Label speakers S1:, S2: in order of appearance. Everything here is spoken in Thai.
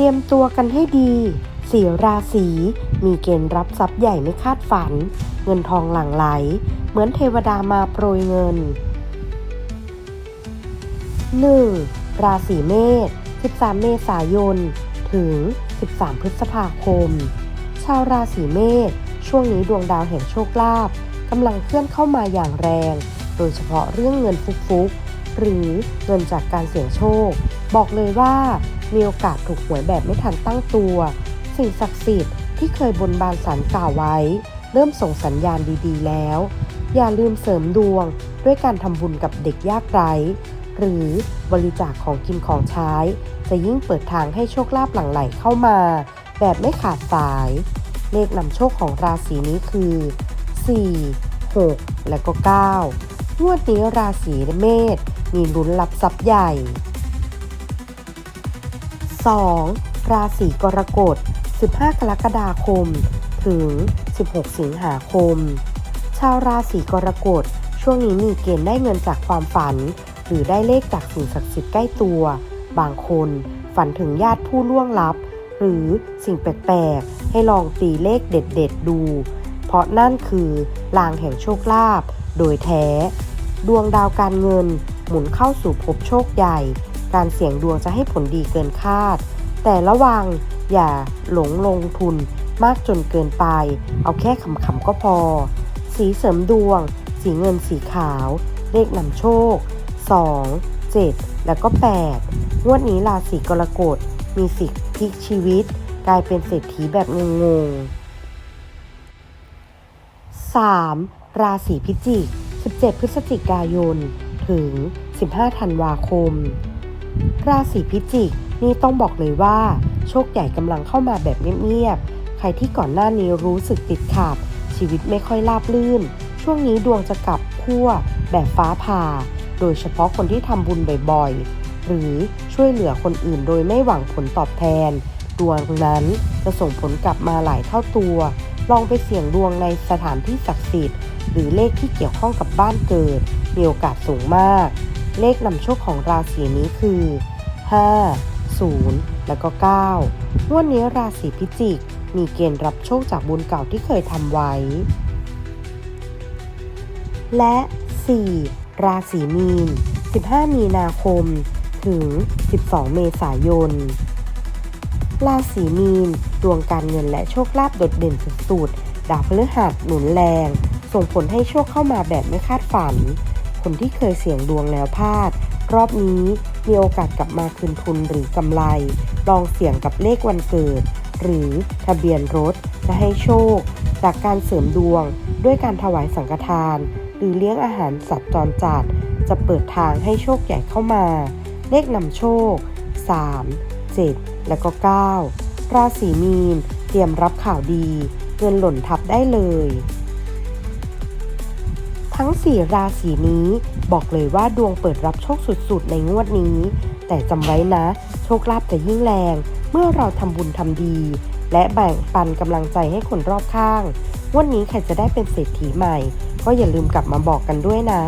S1: เตรียมตัวกันให้ดีสี่ราศีมีเกณฑ์รับทรัพย์ใหญ่ไม่คาดฝัน เงินทองหลั่งไหล เหมือนเทวดามาโปรยเงิน 1. ราศีเมษ 13 เมษายน ถึง 13 พฤษภาคม ชาวราศีเมษ ช่วงนี้ดวงดาวแห่งโชคลาภกำลังเคลื่อนเข้ามาอย่างแรง โดยเฉพาะเรื่องเงินฟุกๆ หรือเงินจากการเสี่ยงโชค บอกเลยว่ามีโอกาสถูกหวยแบบไม่ทันตั้งตัว สิ่งศักดิ์สิทธิ์ที่เคยบนบานสารกล่าวไว้ เริ่มส่งสัญญาณดีๆ แล้ว อย่าลืมเสริมดวงด้วยการทำบุญกับเด็กยากไร้ หรือบริจาคของกินของใช้ จะยิ่งเปิดทางให้โชคลาภหลั่งไหลเข้ามา แบบไม่ขาดสาย เลขนำโชคของราศีนี้คือ 4 6 และก็ 9 งวดนี้ราศีเมษ มีลุ้นรับทรัพย์ใหญ่ 2. ราศีกรกฎ 15 กรกฎาคม ถึง 16 สิงหาคม ชาวราศีกรกฎ ช่วงนี้มีเกณฑ์ได้เงินจากความฝัน หรือได้เลขจากสิ่งศักดิ์สิทธิ์ใกล้ตัว บางคนฝันถึงญาติผู้ล่วงลับ หรือสิ่งแปลกๆ ให้ลองตีเลขเด็ดๆ ดู เพราะนั่นคือลางแห่งโชคลาภโดยแท้ ดวงดาวการเงิน หมุนเข้าสู่ภพโชคใหญ่ การเสี่ยงดวงจะให้ผลดีเกินคาด แต่ระวังอย่าหลงลงทุนมากจนเกินไป เอาแค่ขำๆก็พอ สีเสริมดวง สีเงินสีขาว เลขนำโชค 2 7 แล้วก็ 8 งวดนี้ราศีกรกฎมีสิทธิ์พลิกชีวิต กลายเป็นเศรษฐีแบบงงๆ 3. ราศีพิจิก 17 พฤศจิกายน ถึง 15 ธันวาคม ราศีพิจิกนี่ต้องบอกเลยว่า โชคใหญ่กำลังเข้ามาแบบเงียบๆ ใครที่ก่อนหน้านี้รู้สึกติดขัดชีวิตไม่ค่อยราบรื่น ช่วงนี้ดวงจะกลับขั้วแบบฟ้าผ่า โดยเฉพาะคนที่ทำบุญบ่อยๆ หรือช่วยเหลือคนอื่นโดยไม่หวังผลตอบแทน ดวงนั้นจะส่งผลกลับมาหลายเท่าตัว ลองไปเสี่ยงดวงในสถานที่ศักดิ์สิทธิ์ หรือเลขที่เกี่ยวข้องกับบ้านเกิด มีโอกาสสูงมาก เลขนำโชคของราศีนี้คือ 5 0 แล้วก็9งวดนี้ราศีพิจิก มีเกณฑ์รับโชคจากบุญเก่าที่เคยทำไว้ และ 4. ราศีมีน 15 มีนาคม ถึง 12 เมษายน ราศีมีน ดวงการเงินและโชคลาภโดดเด่นสุดๆ ดาวพฤหัสหนุนแรง ส่งผลให้โชคเข้ามาแบบไม่คาดฝัน คนที่เคยเสี่ยงดวงแล้วพลาด รอบนี้มีโอกาสกลับมาคืนทุนหรือกำไร ลองเสี่ยงกับเลขวันเกิด หรือทะเบียนรถจะให้โชค จากการเสริมดวง ด้วยการถวายสังฆทาน หรือเลี้ยงอาหารสัตว์จรจัด จะเปิดทางให้โชคใหญ่เข้ามา เลขนำโชค 3 7 และก็ 9 ราศีมีน เตรียมรับข่าวดี เงินหล่นทับได้เลย ทั้ง 4 ราศีนี้บอกเลยว่าดวงเปิดรับโชคสุดๆ ในงวดนี้ แต่จำไว้นะ โชคลาภจะยิ่งแรง เมื่อเราทำบุญทำดี และแบ่งปันกำลังใจให้คนรอบข้าง วันนี้ใครจะได้เป็นเศรษฐีใหม่ ก็อย่าลืมกลับมาบอกกันด้วยนะ